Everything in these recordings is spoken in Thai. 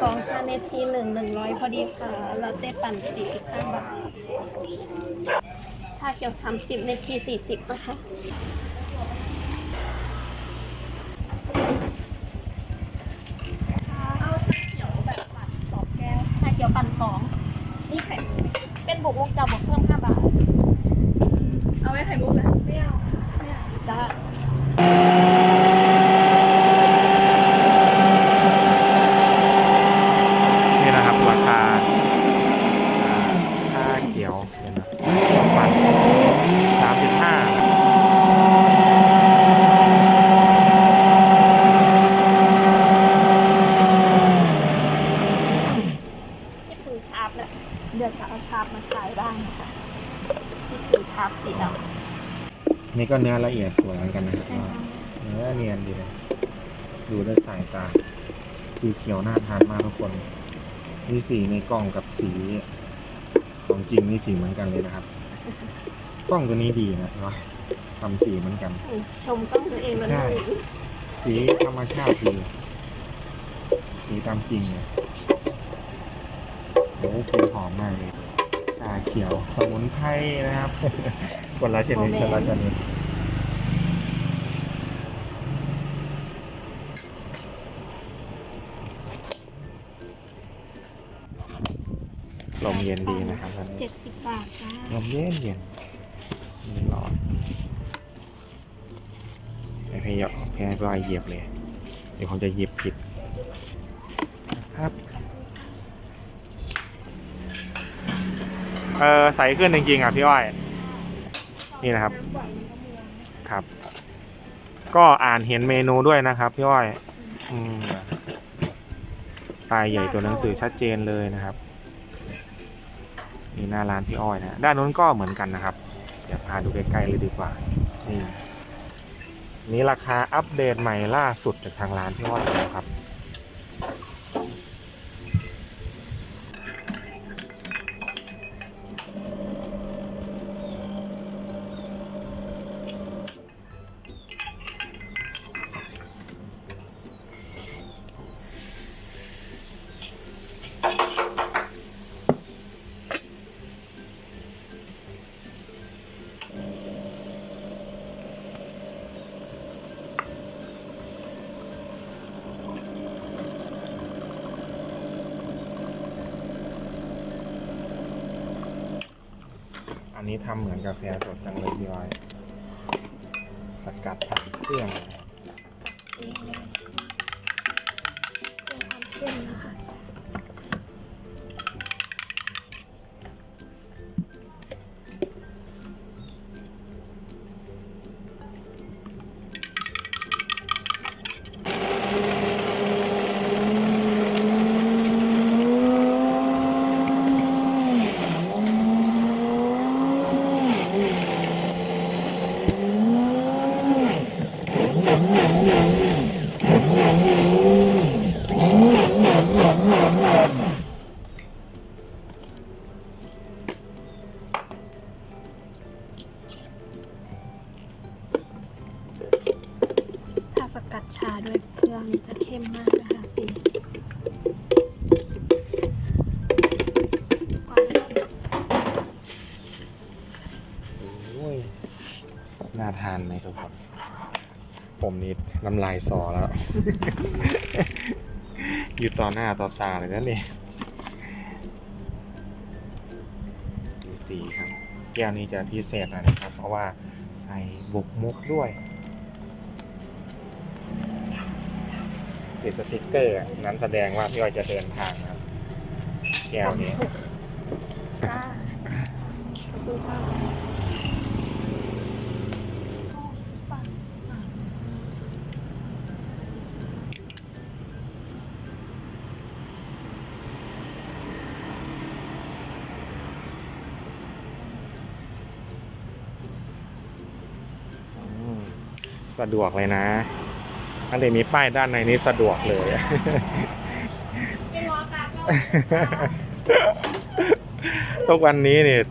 สองชาเนทีหนึ่งหนึ่งร้อยพอดีค่ะลาเต้ปั่นสี่สิบห้าบาท ชาเขียวสามสิบเนทีสี่สิบนะคะ เอาชาเขียวแบบปั่นสองแก้ว ชาเขียวปั่นสอง นี่ไข่มุกเป็นบุกมุกจะบวกเพิ่มห้าบาท เอาไว้ไข่มุกนะ ไม่เอาไม่เอาจ้า นี่นะครับราคาอ่าชาเขียวเห็นไหมสองปันสามสิบห้า คิดถึงชาร์ปแล้วเดี๋ยวจะเอาชาร์ปมาขายบ้างนะคะคิดถึงชาร์ปสีดำ นี่ก็เนื้อละเอียดสวยเหมือนกันนะครับใช่ค่ะเนื้อเนียนดีเลยดูด้วยสายตา สีเขียวน่าทานมากทุกคนนี่สีในกล่องกับสีของจริงนี่สีเหมือนกันเลยนะครับ กล้องตัวนี้ดีนะว่าทำสีเหมือนกัน ชมกล้องตัวเองแล้วใช่นี่สีธรรมชาติดีสีตามจริงเลยโอ้กลิ่นหอมมากเลย ชาเขียวสมุนไพรนะครับคนละชนิดคนละชนิดลมเย็นดีนะครับตอนนี้เจ็ดสิบบาทจ้าลมเย็นเย็นมีร้อนไอ้พยอแพ้ก็เหยียบเลย เดี๋ยวผมจะเหยียบผิดครับ เออใสขึ้นจริงๆอะพี่อ้อย นี่นะครับ ครับ ก็อ่านเห็นเมนูด้วยนะครับพี่อ้อย อืมปลายใหญ่ตัวหนังสือชัดเจนเลยนะครับนี่หน้าร้านพี่อ้อยนะด้านนู้นก็เหมือนกันนะครับ เดี๋ยวพาดูใกล้ๆเลยดีกว่า นี่นี่ราคาอัปเดตใหม่ล่าสุดจากทางร้านพี่อ้อยแล้วครับ นี้ทำเหมือนกาแฟสดจังเลยพี่อ้อย สกัดผ่านเครื่อง อ้ยน่าทานไหมทุกคน ผมนี่น้ำลายสอแล้ว อยู่ต่อหน้าต่อตาเลยนะเนี่ยดูสีครับ แก้วนี้จะพิเศษหน่อยนะครับ เพราะว่าใส่บุกมุกด้วยติดสติกเกอร์อะนั้นแสดงว่าพี่อ้อยจะเดินทางนะครับแก้วนี้ สะดวกเลยนะอันนี้มีป้ายด้านในนี้สะดวกเลยทุกวันนี้เนี่ย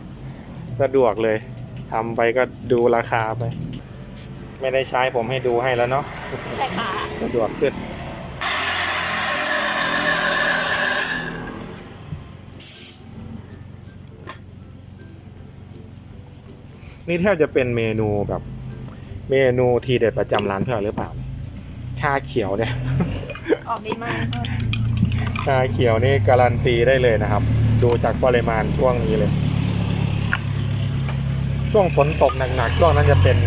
สะดวกเลยทำไปก็ดูราคาไป ไม่ได้ใช้ผมให้ดูให้แล้วเนาะสะดวกขึ้นนี่แทบจะเป็นเมนูแบบ เมนูทีเด็ดประจำร้านพี่อ้อยหรือเปล่า ชาเขียวเนี่ย ออกดีมากชาเขียวนี่การันตีได้เลยนะครับ ดูจากปริมาณช่วงนี้เลย ช่วงฝนตกหนักๆช่วงนั้นจะเป็น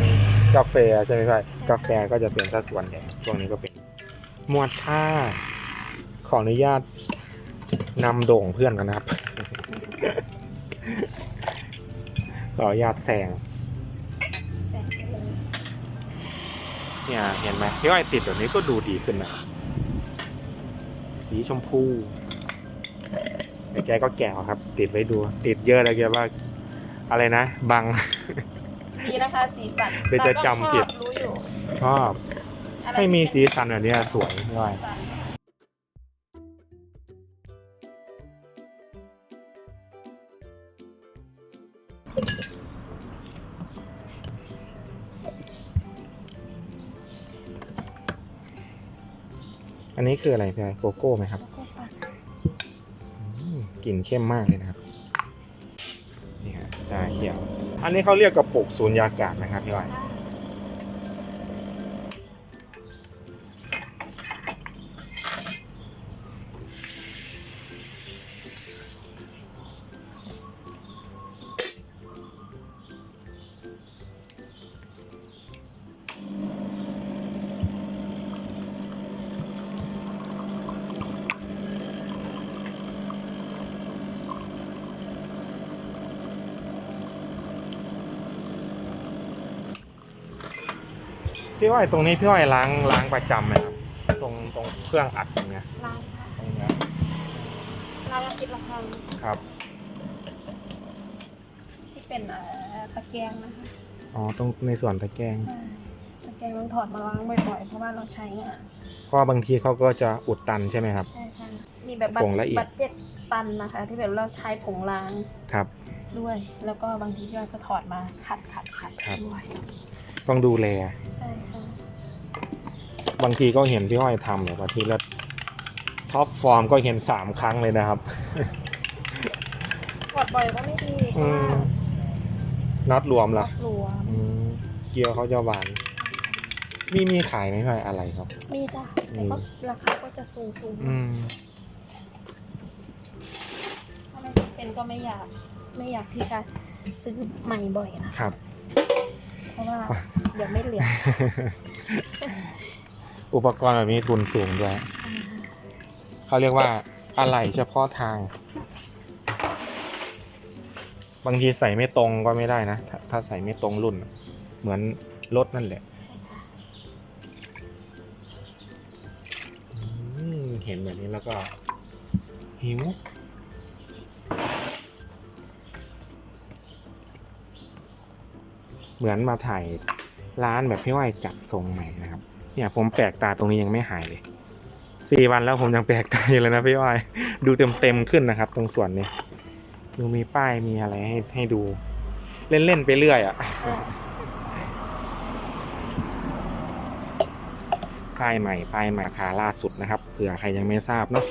กาแฟใช่ไหมพี่กาแฟก็จะเป็นสัดส่วนใหญ่ช่วงนี้ก็เป็นมวดชาขออนุญาตนำโด่งเพื่อนกันนะครับ ขออนุญาตแซง แสงไปเลย เนี่ยเห็นไหมพี่อ้อยติดแบบนี้ก็ดูดีขึ้นนะสีชมพูแต่แกก็แก่ครับ ติดไว้ดู ติดเยอะแล้วแกว่า อะไรนะ บังดีนะคะสีสันเดี๋ยวจะจำผิด เราก็ชอบรู้อยู่ชอบ อะไรให้มีที่สีสันแบบเนี้ยสวยพี่อ้อยสัน อันนี้คืออะไรพี่ไอโกโก้ไหมครับแล้วก็ปัดอืมกลิ่นเข้มมากเลยนะครับ นี่ฮะชาเขียว อันนี้เขาเรียกกระปุกสูญญากาศนะครับพี่ไอ อ้อยตรงนี้พี่อ้อยล้างล้างประจำไหมครับตรงตรงเครื่องอัดตรงเนี้ยล้างค่ะตรงเนี้ยล้างอาทิตย์ละครั้งครับ ที่เป็นเอ่อตะแกรงนะคะอ๋อตรงในส่วนตะแกรงใช่ตะแกรงต้องถอดมาล้างบ่อยๆเพราะว่าเราใช้งานเพราะว่าบางทีเขาก็จะอุดตันใช่ไหมครับ ใช่ใช่มีแบบบัตผงละเอียด บัตเจ็ดตันนะคะ ที่แบบเราใช้ผงล้างครับ ด้วย แล้วก็บางทีเราก็ถอดมาขัดขัดขัดครับ ด้วยต้องดูแลใช่ค่ะ บางทีก็เห็นพี่อ้อยทำเนี่ยบางทีแล้วท็อปฟอร์มก็เห็นสามครั้งเลยนะครับถอดบ่อยก็ไม่ดีเพอืราะว่ามน็อตรวมล็ละอกหลวมอืมเกียร์เขาจะหวาน มีมีขายไหมพี่อ้อยอะไรครับ มีจ้ะแต่ก็ราคาก็จะสูงสูงอืมถ้าไม่จำเป็นก็ไม่อยาก ไม่อยากที่จะซื้อใหม่บ่อยนะครับเพ ราะว่าเดี๋ยวไม่เหลืออุปกรณ์แบบนี้ทุนสูงด้วยเขาเรียกว่าอะไรเฉพาะทาง บางทีใส่ไม่ตรงก็ไม่ได้นะถ้าถ้าใส่ไม่ตรงรุ่น เหมือนรถนั่นแหละเห็นแบบนี้แล้วก็หิว เหมือนมาถ่ายร้านแบบพี่ว่ายจัดทรงใหม่นะครับ เนี่ยผมแปลกตาตรงนี้ยังไม่หายเลยสี่วันแล้วผมยังแปลกใจเลยนะพี่อ้อยดูเต็มเต็มขึ้นนะครับ ตรงส่วนนี้ดูมีป้ายมีอะไรให้ให้ดู เล่น ๆ ไปเรื่อยอะ่ะป้ายใหม่ป้ายใหม่ราคาล่าสุดนะครับเผื่อใครยังไม่ทราบเนาะ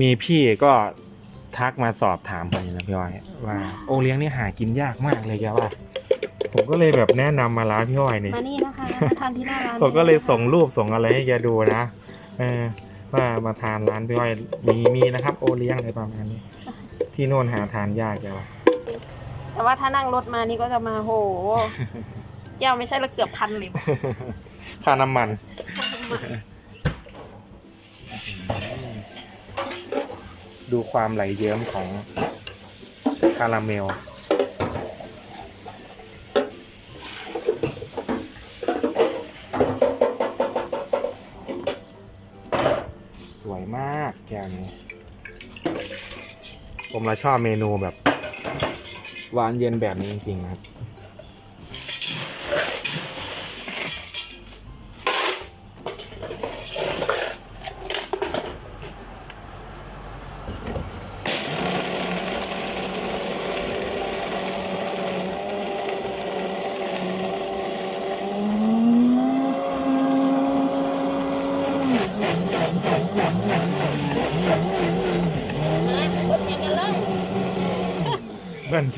มีพี่ก็ทักมาสอบถามผมนะพี่อ้อยว่าโอเลี้ยงนี่หากินยากมากเลยแกว่า ผมก็เลยแบบแนะนำมาร้านพี่อ้อยนี่ มานี่นะคะมาทานที่หน้าร้านผมก็เลยส่งรูปส่งอะไรให้แกดูนะเออว่ามาทานร้านพี่อ้อยมีมีนะครับ โอเลี้ยงอะไรประมาณนี้ ที่โน่นหาทานยากแกว่า แต่ว่าถ้านั่งรถมานี่ก็จะมาโหแก้วไม่ใช่ละเกือบพันเลย ค่าน้ำมัน ดูความไหลเยิ้มของคาราเมล สวยมากแกวนี้ ผมละชอบเมนูแบบหวานเย็นแบบนี้จริงๆนะครับ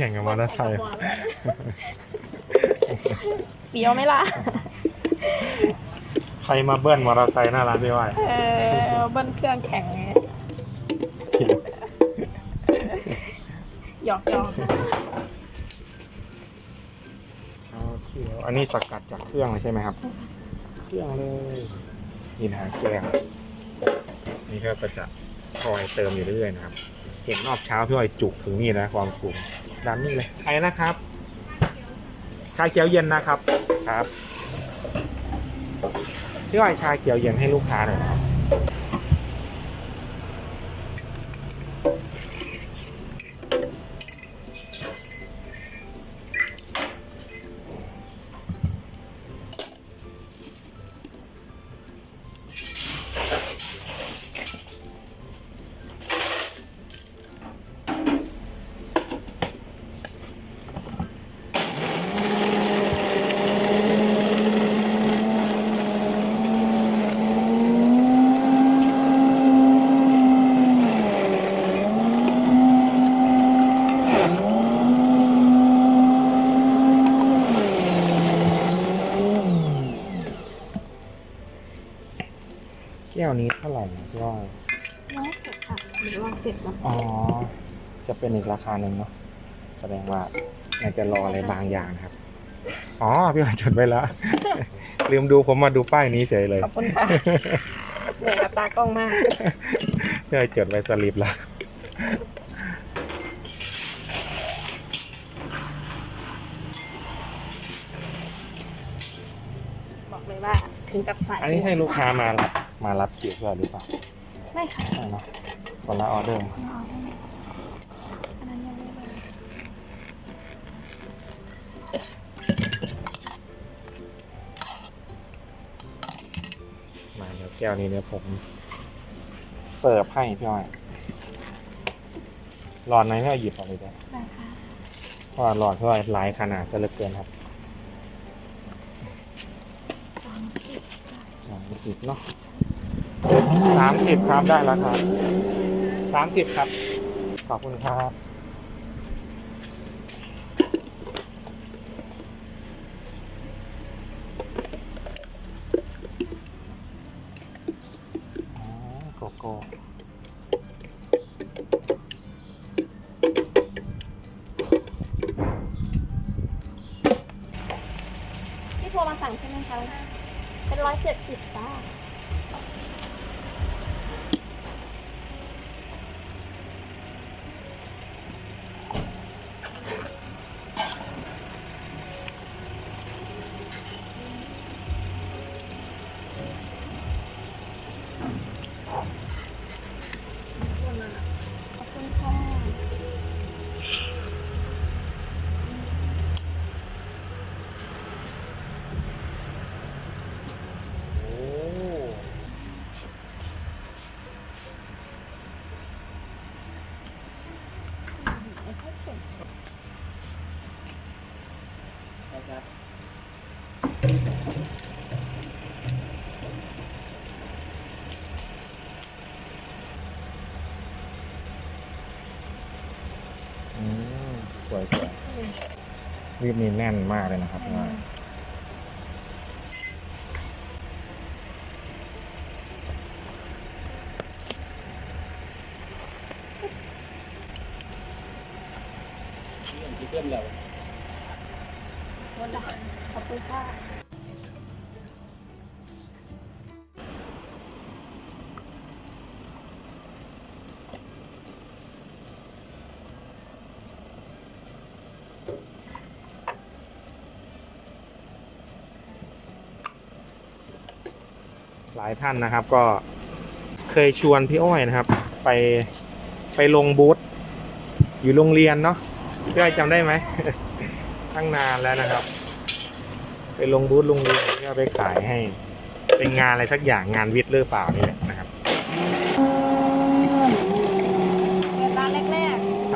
ข่งกับมอเตอร์ไซค์เฟี้ยวไหมล่ะ ใครมาเบิ้ลมอเตอร์ไซค์หน้าร้านพี่อ้อยเออเบิ้ลเครื่องแข่งไงหยอกหยอกเอาเขียวอันนี้สกัดจากเครื่องเลยใช่ไหมครับ เครื่องเลยนี่นะฮะแกงนี่ก็จะคอยเติมอยู่เรื่อยๆนะครับ เห็นรอบเช้าพี่อ้อยจุกถึงนี่นะความสูง ด้านนี้เลยไอ้นะครับ ชาเขียวเย็นนะครับ ครับพี่อ้อยชาเขียวเย็นให้ลูกค้าหน่อยนะครับ ร่นะพี่อ้อยร้อยสิบค่ะหรือว่าสิบนะอ๋อ จะเป็นอีกราคาหนึ่งเนาะแสดงว่าน่าจะรออะไรบางอย่างนะครับ อ๋อ พี่อ้อยจดไว้แล้ว ลืมดูผมมาดูป้ายนี้เฉยเลยขอบคุณค่ะเหนื่อยกับตากล้องมากพี่อ้อยจดไว้สลิปแล้วบอกเลยว่าถึงกับสายอันนี้ใช่ลูกค้ามารับ มารับเกี่ยวด้วยหรือเปล่าไม่ค่ะใช่เนาะคนละออเดอร์อันนั้นยังไม่มามาเดี๋ยวแก้วนี้เนี่ยผม เสิร์ฟให้พี่อ้อยหลอดไหนพี่อ้อยหยิบออกเลยได้ได้ค่ะเพราะว่าหลอดพี่อ้อยหลายขนาดซะเหลือเกินครับสามสิบสามสิบเนาะ สามสิบครับได้แล้วครับสามสิบครับ ขอบคุณครับอ๋อโกโก้ที่โทรมาสั่งใช่ไหมคะเป็นร้อยเจ็ดสิบจ้า อืมสวยๆรีบนี่แน่นมากเลยนะครับพี่อ้ หลายท่านนะครับ ก็เคยชวนพี่อ้อยนะครับ ไปไปลงบูธอยู่โรงเรียนเนาะพี่อ้อยจำได้ไหมตั้งนานแล้วนะครับ ไปลงบูธโรงเรียนเพื่อไปขายให้ เป็นงานอะไรสักอย่างงานวิทย์หรือเปล่านี่แหละนะครับ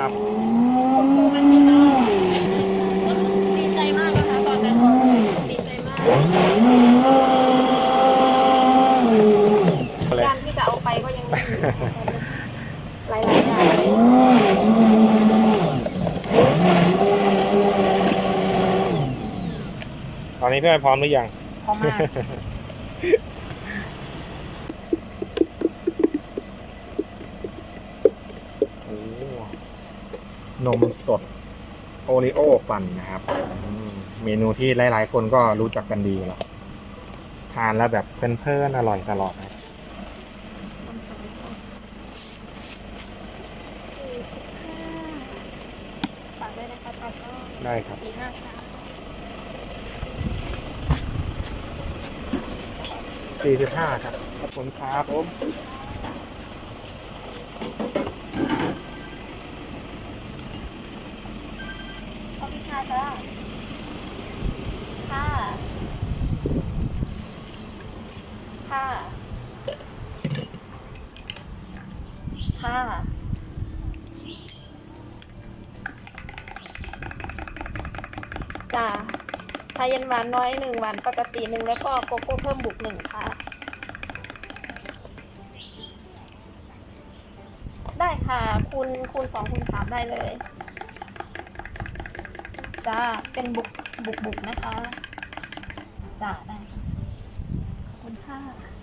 นี้ พี่อ้อยพร้อมหรือยังพอมากโอ้นมสดโอริโอปั่นนะครับอืมเมนูที่หลาย ๆ คนก็รู้จักกันดีอยู่แล้วทานแล้วแบบเพลินๆอร่อยตลอดนะมันสวยค่ะสี่สิบห้าฝากด้วยนะคะตอนก็ได้ครับ สี่ห้าค่ะ สี่สิบห้าครับขอบคุณครับผมขอบคุณค่ะจ้าค่ะค่ะค่ะ จ้าชา เย็นหวานน้อยหนึ่งหวานปกติหนึ่งแล้วก็โกโก้เพิ่มบุกหนึ่งค่ะ ได้ค่ะ คูณคูณสองคูณสามได้เลยจ้าเป็นบุกบุกบุกนะคะจ้า ได้ค่ะขอบคุณค่ะ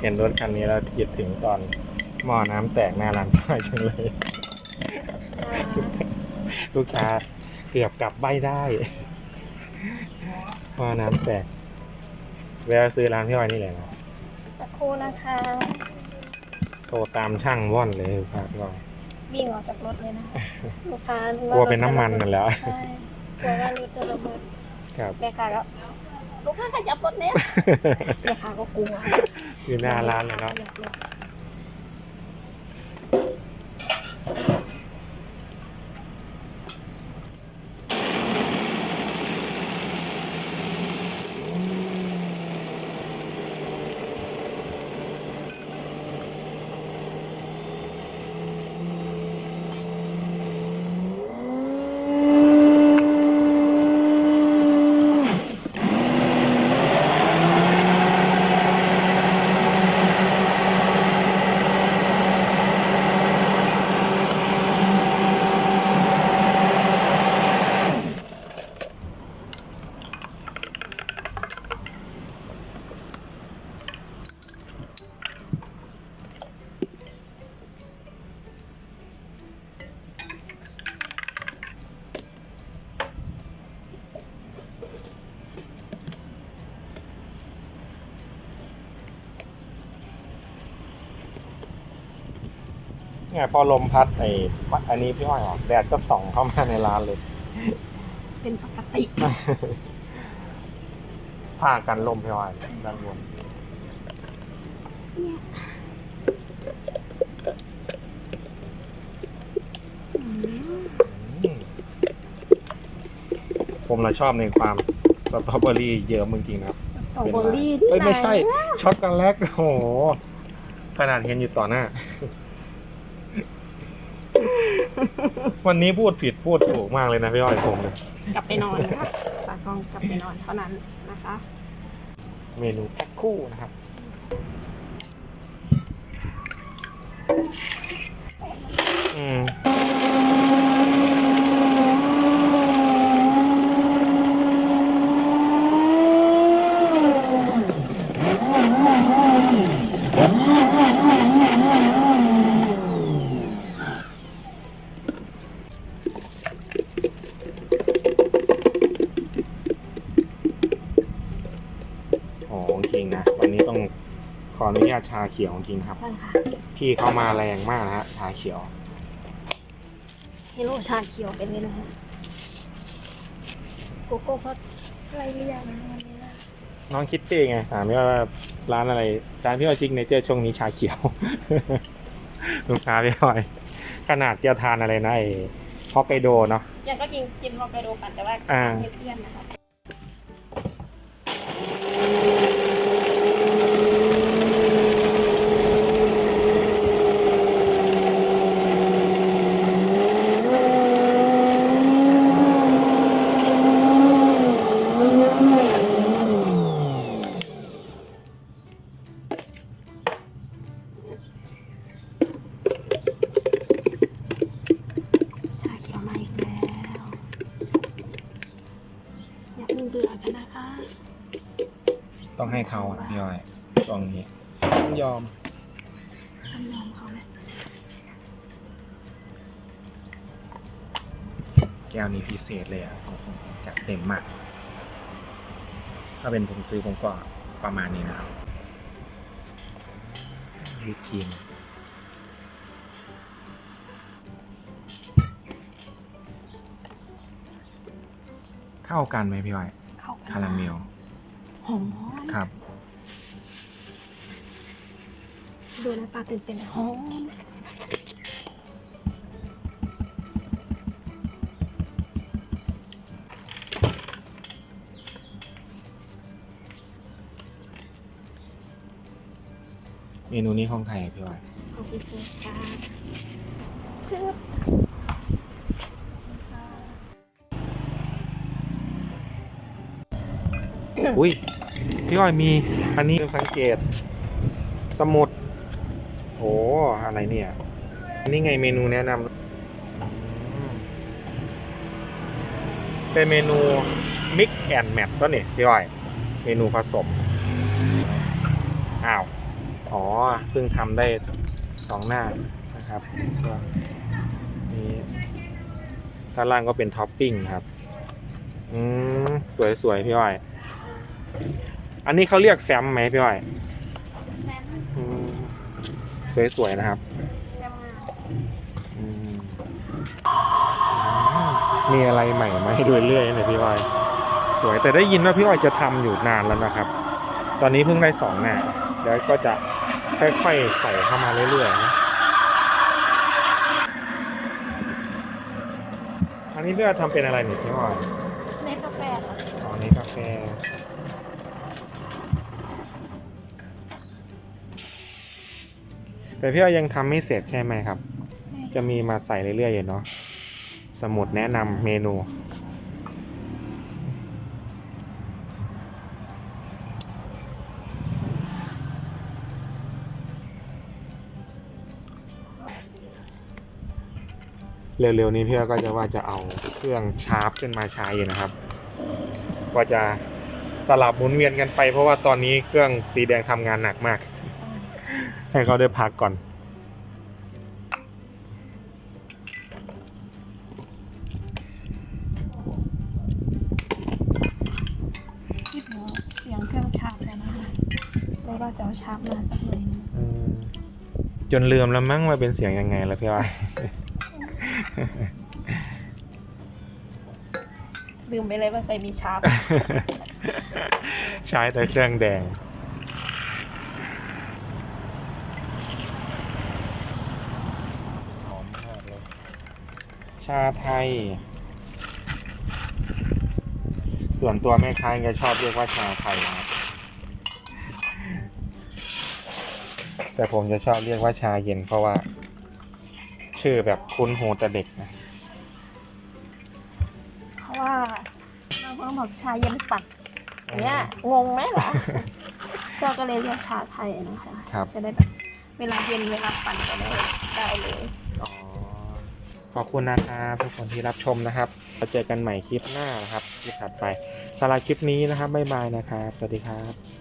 เห็นรถคันนี้แล้วคิดถึงตอนหม้อน้ำแตกหน้าร้านป้ายจังเลย ลูกค้าเกือบกลับใบได้หม้อน้ำแตกแวะซื้อร้านพี่อ้อยนี่แหละนะสักครู่นะคะโทรตามช่างว่อนเลยครับพี่อ้อยวิ่งออกจากรถเลยนะลูกค้านึกลัวเป็นน้ำมันนั่นแหล้วใช่กลัวว่ารถจะระเบิดครับแม่ค้าก็ ลูกค้าขยับรถเนี้ยแม่ค้าก็กลัวอยู่หน้าร้านเลยเนาะ เนี่ยพอลมพัดไอ้อันนี้พี่อ้อยออกแดดก็ส่องเข้ามาในร้านเลย เป็นปกติผ้ากันลมพี่อ้อยด้านบนอืมผมเราชอบในความสตรอเบอรี่เยอะจริงๆนะครับสตรอเบอรี่ที่เอ้ยไหนไม่ใช่ช็อกโกแลตโอ้โหขนาดเห็นอยู่ต่อหน้า วันนี้พูดผิดพูดถูกมากเลยนะพี่อ้อยผมเนี่ยกลับไปนอนนะคะตากล้องกลับไปนอนเท่านั้นนะคะ เมนูแพ็คคู่นะครับ อืม อ๋อจริงนะ วันนี้ต้องขออนุญาตชา เขียวจริงครับ ใช่ค่ะพี่เขามาแรงมากนะฮะชาเขียว เฮโรชาเขียวเป็นนี่นะฮะโกโก้เขาอะไรหรือยังวันนี้นะน้องคิดเต้ไงถามพี่ว่าร้านอะไรร้านพี่ว่าซิกเนเจอร์ช่วงนี้ชาเขียว ลูกค้าพี่อ้อย ขนาดจะทานอะไรนะไอ้ฮอกไกโดเนาะ ยังก็กินกินฮอกไกโดกันแต่ว่าอ่าให้เพื่อนนะคะต้ ษเลยอะจัดเต็มมาก ถ้าเป็นผมซื้อผมก็ประมาณนี้นะครับวิปครีมเข้ากันไหมพี่อ้อยเข้ากันคาราเมลหอมหอมครับ ดูหน้าตาตื่นเต้นหอม มนูนี้ของใครอะพี่อ้อยขอบคุณค่ะชื่ออุ้ยพี่อ้อยมีอันนี้สังเกต สมุดโอ้อะไรเนี่ยอันนี้ไงเมนูแนะนำอืมเป็นเมนู mix and match ตัวนี่พี่อ้อย เมนูผสม อ้าว อ๋อเพิ่งทำได้สองหน้านะครับนี่ด้านล่างก็เป็นท็อปปิ้งครับ อืมสวยๆพี่อ้อย อันนี้เขาเรียกแฟมไหมพี่อ้อยแม่อืมสวยๆนะครับมีอะไรใหม่มาให้ดูเรื่อยๆนี่ยพี่อ้อย สวยแต่ได้ยินว่าพี่อ้อยจะทำอยู่นานแล้วนะครับ ตอนนี้เพิ่งได้สองหน้าเดี๋ยวก็จะ ค่อยๆใส่เข้ามาเรื่อยๆนะอันนี้พี่อ้อยทำเป็นอะไรเนี่ยพี่อ้อยในกาแฟเหรออ๋อนี่กาแฟแต่พี่อ้อยยังทำไม่เสร็จใช่ไหมครับ จะมีมาใส่เรื่อยๆอยู่เนาะสมุดแนะนำเมนู เร็วๆนี้พี่อ้อยก็จะว่าจะเอาเครื่องชาร์ปขึ้นมาใช้อยู่นะครับ ว่าจะสลับหมุนเวียนกันไป เพราะว่าตอนนี้เครื่องสีแดงทำงานหนักมาก ให้เขาได้พักก่อนคิดว่าเสียงเครื่องชาร์ปแล้วนะคะเลยว่าจะเอาชาร์ปมาสักหน่อยหนึงอืมจนลืมแล้วมั้งว่าเป็นเสียงยังไงแล้วพี่อ้อย ลืมไปเลยว่าใส่มีชาร์ปใช้แต่เครื่องแดง หอมมากเลย ชาไทย ส่วนตัวแม่ค้าจะชอบเรียกว่าชาไทยนะครับแต่ผมจะชอบเรียกว่าชาเย็นเพราะว่า ชื่อแบบคุ้นหูแต่เด็กนะ เพราะว่าบางคนบอกชาเย็นปั่นเนี่ยงงไหมล่ะก็ก็เลยเรียกชาไทยนะคะครับ จะได้แบบเวลาเย็นเวลาปั่นก็ได้ได้เลยอ๋อขอบคุณนะครับทุกคนที่รับชมนะครับเราเจอกันใหม่คลิปหน้านะครับคลิปถัดไปสำหรับคลิปนี้นะครับบ๊ายบายนะครับ สวัสดีครับ